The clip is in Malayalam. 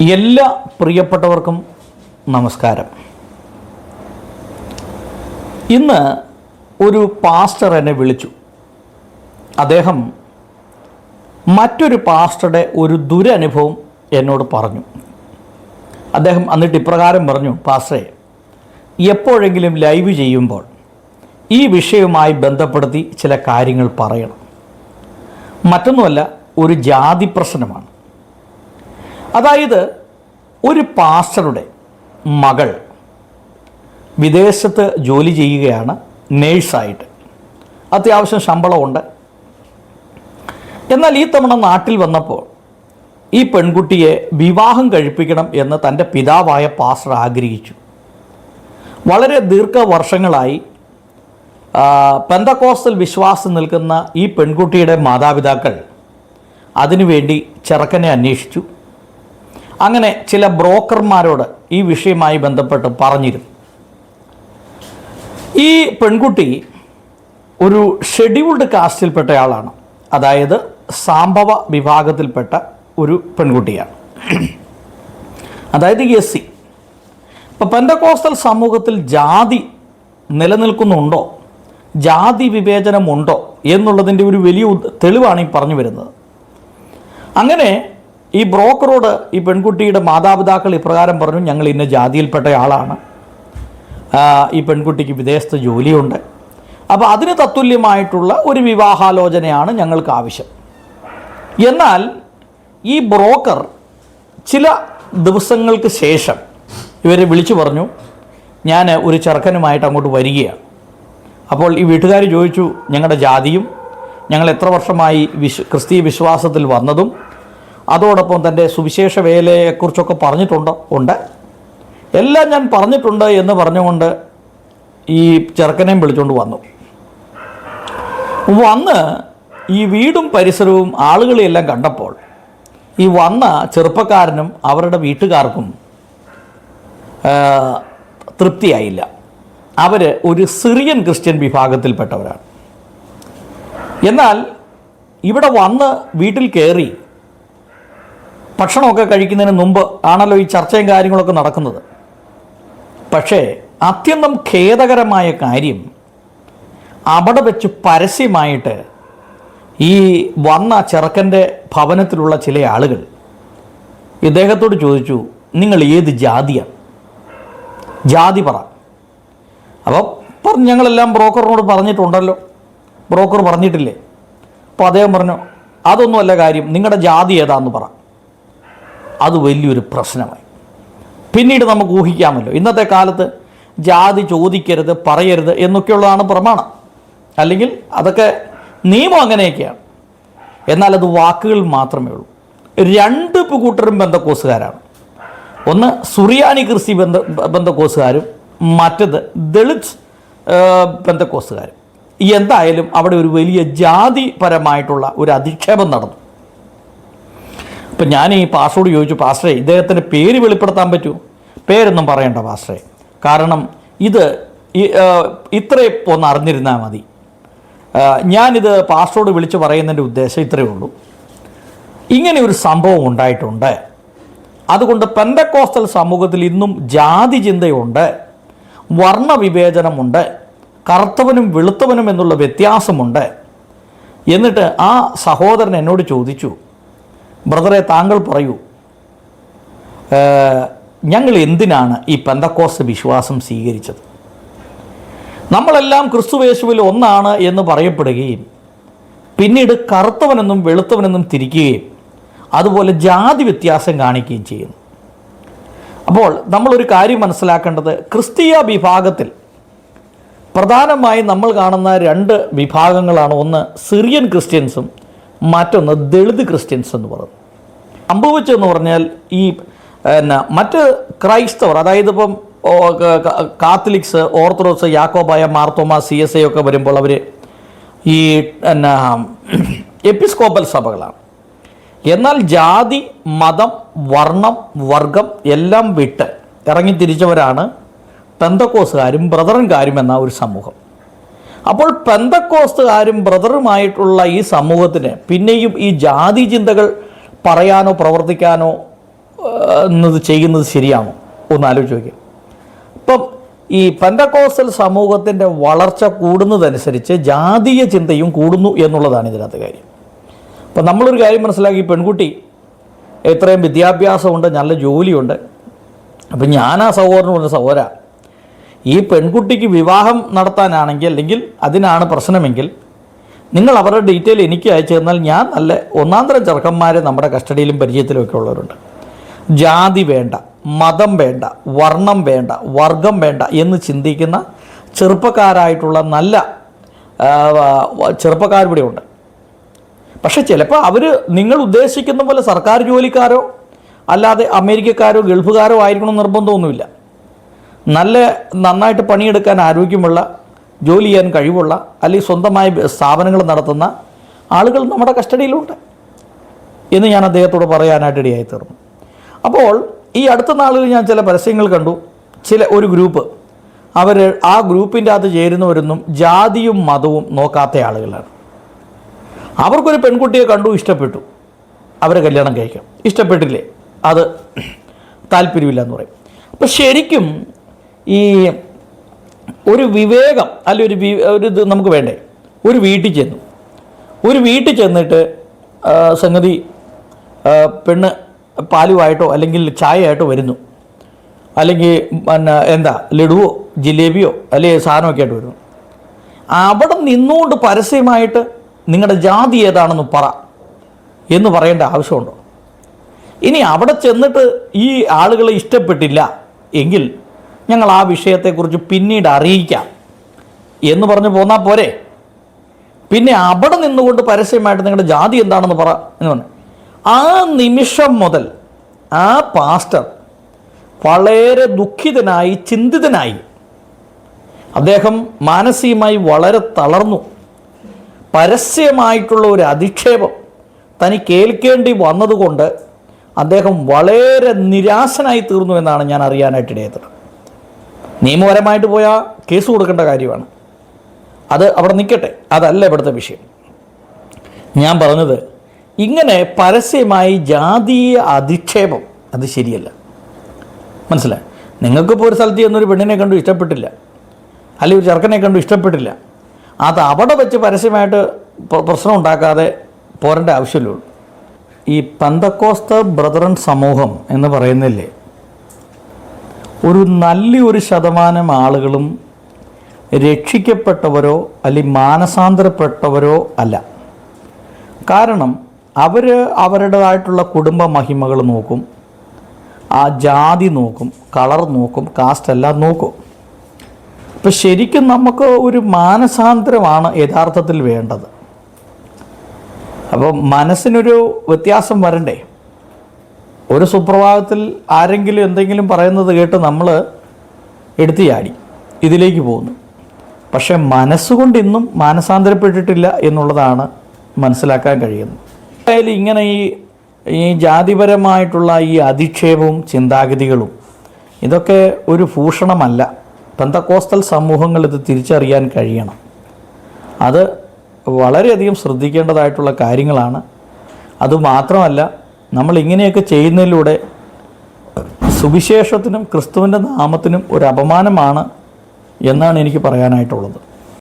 എല്ലാ പ്രിയപ്പെട്ടവർക്കും നമസ്കാരം. ഇന്ന് ഒരു പാസ്റ്റർ എന്നെ വിളിച്ചു. അദ്ദേഹം മറ്റൊരു പാസ്റ്ററുടെ ഒരു ദുരനുഭവം എന്നോട് പറഞ്ഞു. അദ്ദേഹം എന്നിട്ട് ഇപ്രകാരം പറഞ്ഞു പാസ്റ്ററെ എപ്പോഴെങ്കിലും ലൈവ് ചെയ്യുമ്പോൾ ഈ വിഷയവുമായി ബന്ധപ്പെടുത്തി ചില കാര്യങ്ങൾ പറയണം. മറ്റൊന്നുമല്ല ഒരു ജാതി പ്രശ്നമാണ്. അതായത് ഒരു പാസ്റ്ററുടെ മകൾ വിദേശത്ത് ജോലി ചെയ്യുകയാണ് നേഴ്സായിട്ട്. അത്യാവശ്യം ശമ്പളമുണ്ട്. എന്നാൽ ഈ തവണ നാട്ടിൽ വന്നപ്പോൾ ഈ പെൺകുട്ടിയെ വിവാഹം കഴിപ്പിക്കണം എന്ന് തന്റെ പിതാവായ പാസ്റ്റർ ആഗ്രഹിച്ചു. വളരെ ദീർഘവർഷങ്ങളായി പെന്തക്കോസ്തൽ വിശ്വാസം നിൽക്കുന്ന ഈ പെൺകുട്ടിയുടെ മാതാപിതാക്കൾ അതിനുവേണ്ടി ചെറുക്കനെ അന്വേഷിച്ചു. അങ്ങനെ ചില ബ്രോക്കർമാരോട് ഈ വിഷയമായി ബന്ധപ്പെട്ട് പറഞ്ഞിരുന്നു. ഈ പെൺകുട്ടി ഒരു ഷെഡ്യൂൾഡ് കാസ്റ്റിൽപ്പെട്ട ആളാണ് അതായത് സാംഭവ വിഭാഗത്തിൽപ്പെട്ട ഒരു പെൺകുട്ടിയാണ്. അതായത് എസ് സി. ഇപ്പം പെൻഡക്കോസ്റ്റൽ സമൂഹത്തിൽ ജാതി നിലനിൽക്കുന്നുണ്ടോ? ജാതി വിവേചനമുണ്ടോ? എന്നുള്ളതിന്റെ ഒരു വലിയ തെളിവാണ് ഈ പറഞ്ഞു വരുന്നത്. അങ്ങനെ ഈ ബ്രോക്കറോട് ഈ പെൺകുട്ടിയുടെ മാതാപിതാക്കൾ ഇപ്രകാരം പറഞ്ഞു ഞങ്ങൾ ഇന്ന ജാതിയിൽപ്പെട്ട ആളാണ് ഈ പെൺകുട്ടിക്ക് വിദേശത്ത് ജോലിയുണ്ട്. അപ്പോൾ അതിന് തത്തുല്യമായിട്ടുള്ള ഒരു വിവാഹാലോചനയാണ് ഞങ്ങൾക്ക് ആവശ്യം. എന്നാൽ ഈ ബ്രോക്കർ ചില ദിവസങ്ങൾക്ക് ശേഷം ഇവരെ വിളിച്ചു പറഞ്ഞു ഞാൻ ഒരു ചെറുക്കനുമായിട്ട് അങ്ങോട്ട് വരികയാണ്. അപ്പോൾ ഈ വീട്ടുകാർ ചോദിച്ചു ഞങ്ങളുടെ ജാതിയും ഞങ്ങൾ എത്ര വർഷമായി വിശ്വ ക്രിസ്തീയ വിശ്വാസത്തിൽ വന്നതും അതോടൊപ്പം തന്റെ സുവിശേഷ വേലയെക്കുറിച്ചൊക്കെ പറഞ്ഞിട്ടുണ്ട് ഉണ്ട്. എല്ലാം ഞാൻ പറഞ്ഞിട്ടുണ്ട് എന്ന് പറഞ്ഞുകൊണ്ട് ഈ ചെറുക്കനെയും വിളിച്ചുകൊണ്ട് വന്നു. വന്ന് ഈ വീടും പരിസരവും ആളുകളെയെല്ലാം കണ്ടപ്പോൾ ഈ വന്ന ചെറുപ്പക്കാരനും അവരുടെ വീട്ടുകാർക്കും തൃപ്തിയായില്ല. അവർ ഒരു സിറിയൻ ക്രിസ്ത്യൻ വിഭാഗത്തിൽപ്പെട്ടവരാണ്. എന്നാൽ ഇവിടെ വന്ന് വീട്ടിൽ കയറി ഭക്ഷണമൊക്കെ കഴിക്കുന്നതിന് മുമ്പ് ആണല്ലോ ഈ ചർച്ചയും കാര്യങ്ങളൊക്കെ നടക്കുന്നത്. പക്ഷേ അത്യന്തം ഖേദകരമായ കാര്യം അവിടെ വെച്ച് പരസ്യമായിട്ട് ഈ വന്ന ചെറുക്കന്റെ ഭവനത്തിലുള്ള ചില ആളുകൾ ഇദ്ദേഹത്തോട് ചോദിച്ചു നിങ്ങൾ ഏത് ജാതിയാണ്? ജാതി പറ. അപ്പോൾ പറഞ്ഞു ഞങ്ങളെല്ലാം ബ്രോക്കറിനോട് പറഞ്ഞിട്ടുണ്ടല്ലോ. ബ്രോക്കർ പറഞ്ഞിട്ടില്ലേ? അപ്പോൾ അദ്ദേഹം പറഞ്ഞു അതൊന്നുമല്ല കാര്യം നിങ്ങളുടെ ജാതി ഏതാന്ന് പറ. അത് വലിയൊരു പ്രശ്നമായി. പിന്നീട് നമുക്ക് ഊഹിക്കാമല്ലോ. ഇന്നത്തെ കാലത്ത് ജാതി ചോദിക്കരുത് പറയരുത് എന്നൊക്കെയുള്ളതാണ് പ്രമാണം. അല്ലെങ്കിൽ അതൊക്കെ നിയമം അങ്ങനെയൊക്കെയാണ്. എന്നാൽ അത് വാക്കുകൾ മാത്രമേ ഉള്ളൂ. രണ്ട് കൂട്ടരും ബന്ധക്കോസുകാരാണ്. ഒന്ന് സുറിയാനി ക്രിസ്തി ബന്ധ ബന്ധക്കോസുകാരും മറ്റത് ദളിത് ബന്ധക്കോസുകാരും. എന്തായാലും അവിടെ ഒരു വലിയ ജാതിപരമായിട്ടുള്ള ഒരു അധിക്ഷേപം നടന്നു. അപ്പം ഞാൻ ഈ പാസ്റ്ററോട് ചോദിച്ചു പാസ്റ്ററെ ഇദ്ദേഹത്തിന്റെ പേര് വെളിപ്പെടുത്താൻ പറ്റുമോ പേരൊന്നും പറയണ്ട പാസ്റ്ററെ കാരണം ഇത് ഇത്രയും ഒന്ന് അറിഞ്ഞിരുന്നാൽ മതി. ഞാനിത് പാസ്റ്ററോട് വിളിച്ച് പറയുന്നതിന്റെ ഉദ്ദേശം ഇത്രയേ ഉള്ളൂ. ഇങ്ങനെ ഒരു സംഭവം ഉണ്ടായിട്ടുണ്ട്. അതുകൊണ്ട് പെന്തക്കോസ്റ്റൽ സമൂഹത്തിൽ ഇന്നും ജാതി ചിന്തയുണ്ട് വർണവിവേചനമുണ്ട് കറുത്തവനും വെളുത്തവനും എന്നുള്ള വ്യത്യാസമുണ്ട്. എന്നിട്ട് ആ സഹോദരൻ എന്നോട് ചോദിച്ചു ബ്രദറെ താങ്കൾ പറയൂ. ഞങ്ങൾ എന്തിനാണ് ഈ പെന്തക്കോസ് വിശ്വാസം സ്വീകരിച്ചത്? നമ്മളെല്ലാം ക്രിസ്തുവേശുവിൽ ഒന്നാണ് എന്ന് പറയപ്പെടുകയും പിന്നീട് കറുത്തവനെന്നും വെളുത്തവനെന്നും തിരിക്കുകയും അതുപോലെ ജാതി വ്യത്യാസം കാണിക്കുകയും ചെയ്യുന്നു. അപ്പോൾ നമ്മളൊരു കാര്യം മനസ്സിലാക്കേണ്ടത് ക്രിസ്തീയ വിഭാഗത്തിൽ പ്രധാനമായും നമ്മൾ കാണുന്ന രണ്ട് വിഭാഗങ്ങളാണ്. ഒന്ന് സിറിയൻ ക്രിസ്ത്യൻസും മറ്റൊന്ന് ദളിത് ക്രിസ്ത്യൻസ് എന്ന് പറയുന്നത് സംഭവിച്ചതെന്ന് പറഞ്ഞാൽ ഈ എന്നാ മറ്റ് ക്രൈസ്തവർ അതായത് ഇപ്പം Catholics Orthodox Yakobaya Marthoma C S I ഒക്കെ വരുമ്പോൾ അവർ ഈ എന്നാ എപ്പിസ്കോപ്പൽ സഭകളാണ്. എന്നാൽ ജാതി മതം വർണം വർഗം എല്ലാം വിട്ട് ഇറങ്ങി തിരിച്ചവരാണ് പെന്തക്കോസുകാരും ബ്രദറൻകാരും എന്ന ഒരു സമൂഹം. അപ്പോൾ പെന്തക്കോസ്തുകാരും ബ്രദറുമായിട്ടുള്ള ഈ സമൂഹത്തിന് പിന്നെയും ഈ ജാതി ചിന്തകൾ പറയാനോ പ്രവർത്തിക്കാനോ എന്നത് ചെയ്യുന്നത് ശരിയാണോ? ഒന്ന് ആലോചിച്ച് നോക്കിയാൽ ഇപ്പം ഈ പെന്തക്കോസ്റ്റൽ സമൂഹത്തിന്റെ വളർച്ച കൂടുന്നതനുസരിച്ച് ജാതീയ ചിന്തയും കൂടുന്നു എന്നുള്ളതാണ് ഇതിനകത്ത് കാര്യം. അപ്പം നമ്മളൊരു കാര്യം മനസ്സിലാക്കി പെൺകുട്ടി എത്രയും വിദ്യാഭ്യാസമുണ്ട് നല്ല ജോലിയുണ്ട്. അപ്പം ഞാൻ ആ സഹോദരനോട് സഹോദര. ഈ പെൺകുട്ടിക്ക് വിവാഹം നടത്താനാണെങ്കിൽ അല്ലെങ്കിൽ അതിനാണ് പ്രശ്നമെങ്കിൽ നിങ്ങൾ അവരുടെ ഡീറ്റെയിൽ എനിക്ക് അയച്ചു തന്നാൽ ഞാൻ നല്ല ഒന്നാം തരം ചെറുക്കന്മാരെ നമ്മുടെ കസ്റ്റഡിയിലും പരിചയത്തിലും ഒക്കെ ഉള്ളവരുണ്ട്. ജാതി വേണ്ട മതം വേണ്ട വർണം വേണ്ട വർഗം വേണ്ട എന്ന് ചിന്തിക്കുന്ന ചെറുപ്പക്കാരായിട്ടുള്ള നല്ല ചെറുപ്പക്കാർ ഇവിടെ ഉണ്ട്. പക്ഷെ ചിലപ്പോൾ അവർ നിങ്ങൾ ഉദ്ദേശിക്കുന്ന പോലെ സർക്കാർ ജോലിക്കാരോ അല്ലാതെ അമേരിക്കക്കാരോ ഗൾഫുകാരോ ആയിരിക്കണം നിർബന്ധമൊന്നുമില്ല. നല്ല നന്നായിട്ട് പണിയെടുക്കാൻ ആരോഗ്യമുള്ള ജോലി ചെയ്യാൻ കഴിവുള്ള അല്ലെങ്കിൽ സ്വന്തമായി സ്ഥാപനങ്ങൾ നടത്തുന്ന ആളുകൾ നമ്മുടെ കസ്റ്റഡിയിലുണ്ട് എന്ന് ഞാൻ അദ്ദേഹത്തോട് പറയാനായിട്ട് ഇടയായി തീർന്നു അപ്പോൾ ഈ അടുത്ത നാളുകളിൽ ഞാൻ ചില പരസ്യങ്ങൾ കണ്ടു. ചില ഒരു ഗ്രൂപ്പ്. അവർ ആ ഗ്രൂപ്പിന്റെ അകത്ത് ചേരുന്നവരൊന്നും ജാതിയും മതവും നോക്കാത്ത ആളുകളാണ്. അവർക്കൊരു പെൺകുട്ടിയെ കണ്ടു ഇഷ്ടപ്പെട്ടു. അവരെ കല്യാണം കഴിക്കാം. ഇഷ്ടപ്പെട്ടില്ലേ? അത് താല്പര്യമില്ല എന്ന് പറയും. അപ്പം ശരിക്കും ഈ ഒരു വിവേകം അല്ല ഒരു വി ഒരു ഇത് നമുക്ക് വേണ്ടേ? ഒരു വീട്ടിൽ ചെന്നു. ഒരു വീട്ടിൽ ചെന്നിട്ട് സംഗതി പെണ്ണ് പാലുമായിട്ടോ അല്ലെങ്കിൽ ചായയായിട്ടോ വരുന്നു. അല്ലെങ്കിൽ പിന്നെ എന്താ ലഡുവോ ജിലേബിയോ അല്ലെങ്കിൽ സാധനമൊക്കെ ആയിട്ട് വരുന്നു. അവിടെ നിന്നുകൊണ്ട് പരസ്യമായിട്ട് നിങ്ങളുടെ ജാതി ഏതാണെന്ന് പറ എന്ന് പറയേണ്ട ആവശ്യമുണ്ടോ? ഇനി അവിടെ ചെന്നിട്ട് ഈ ആളുകളെ ഇഷ്ടപ്പെട്ടില്ല എങ്കിൽ ഞങ്ങൾ ആ വിഷയത്തെക്കുറിച്ച് പിന്നീട് അറിയിക്കാം. എന്ന് പറഞ്ഞു പോന്നാൽ പോരെ. പിന്നെ അവിടെ നിന്നുകൊണ്ട് പരസ്യമായിട്ട് നിങ്ങളുടെ ജാതി എന്താണെന്ന് പറ എന്ന് പറഞ്ഞു. ആ നിമിഷം മുതൽ ആ പാസ്റ്റർ വളരെ ദുഃഖിതനായി ചിന്തിതനായി അദ്ദേഹം മാനസികമായി വളരെ തളർന്നു. പരസ്യമായിട്ടുള്ള ഒരു അധിക്ഷേപം തനിക്ക് ഏൽക്കേണ്ടി വന്നതുകൊണ്ട് അദ്ദേഹം വളരെ നിരാശനായി തീർന്നു എന്നാണ് ഞാൻ അറിയാനായിട്ട് ഇടയായത്. നിയമപരമായിട്ട് പോയാൽ കേസ് കൊടുക്കേണ്ട കാര്യമാണ്. അത് അവിടെ നിൽക്കട്ടെ. അതല്ല ഇവിടുത്തെ വിഷയം. ഞാൻ പറഞ്ഞത് ഇങ്ങനെ പരസ്യമായി ജാതീയ അധിക്ഷേപം അത് ശരിയല്ല. മനസ്സിലായി? നിങ്ങൾക്കിപ്പോൾ ഒരു സ്ഥലത്ത് ചെന്നൊരു പെണ്ണിനെ കണ്ടു ഇഷ്ടപ്പെട്ടില്ല. അല്ലെങ്കിൽ ഒരു ചെറുക്കനെ കണ്ടു ഇഷ്ടപ്പെട്ടില്ല. അത് അവിടെ വെച്ച് പരസ്യമായിട്ട് പ്രശ്നം ഉണ്ടാക്കാതെ പോരേണ്ട ആവശ്യമില്ലുള്ളൂ ഈ പന്തക്കോസ്ത ബ്രദറൻ സമൂഹം എന്ന് പറയുന്നില്ലേ? ഒരു നല്ലൊരു ശതമാനം ആളുകളും രക്ഷിക്കപ്പെട്ടവരോ അല്ലെങ്കിൽ മാനസാന്തരപ്പെട്ടവരോ അല്ല. കാരണം അവർ അവരുടേതായിട്ടുള്ള കുടുംബ മഹിമകൾ നോക്കും ആ ജാതി നോക്കും കളർ നോക്കും കാസ്റ്റ് എല്ലാം നോക്കും. അപ്പം ശരിക്കും നമുക്ക് ഒരു മാനസാന്തരമാണ് യഥാർത്ഥത്തിൽ വേണ്ടത്. അപ്പം മനസ്സിനൊരു വ്യത്യാസം വരണ്ടേ? ഒരു സുപ്രഭാതത്തിൽ ആരെങ്കിലും എന്തെങ്കിലും പറയുന്നത് കേട്ട് നമ്മൾ എടുത്തു ചാടി ഇതിലേക്ക് പോകുന്നു. പക്ഷേ മനസ്സുകൊണ്ട് ഇന്നും മാനസാന്തരപ്പെട്ടിട്ടില്ല എന്നുള്ളതാണ് മനസ്സിലാക്കാൻ കഴിയുന്നത്. എന്തായാലും ഇങ്ങനെ ഈ ഈ ജാതിപരമായിട്ടുള്ള ഈ അധിക്ഷേപവും ചിന്താഗതികളും ഇതൊക്കെ ഒരു ഭൂഷണമല്ല. പെന്തക്കോസ്തൽ സമൂഹങ്ങൾ ഇത് തിരിച്ചറിയാൻ കഴിയണം. അത് വളരെയധികം ശ്രദ്ധിക്കേണ്ടതായിട്ടുള്ള കാര്യങ്ങളാണ്. അതുമാത്രമല്ല നമ്മൾ ഇങ്ങനെയൊക്കെ ചെയ്യുന്നതിലൂടെ സുവിശേഷത്തിനും ക്രിസ്തുവിന്റെ നാമത്തിനും ഒരു അപമാനമാണ് എന്നാണ് എനിക്ക് പറയാനായിട്ടുള്ളത്.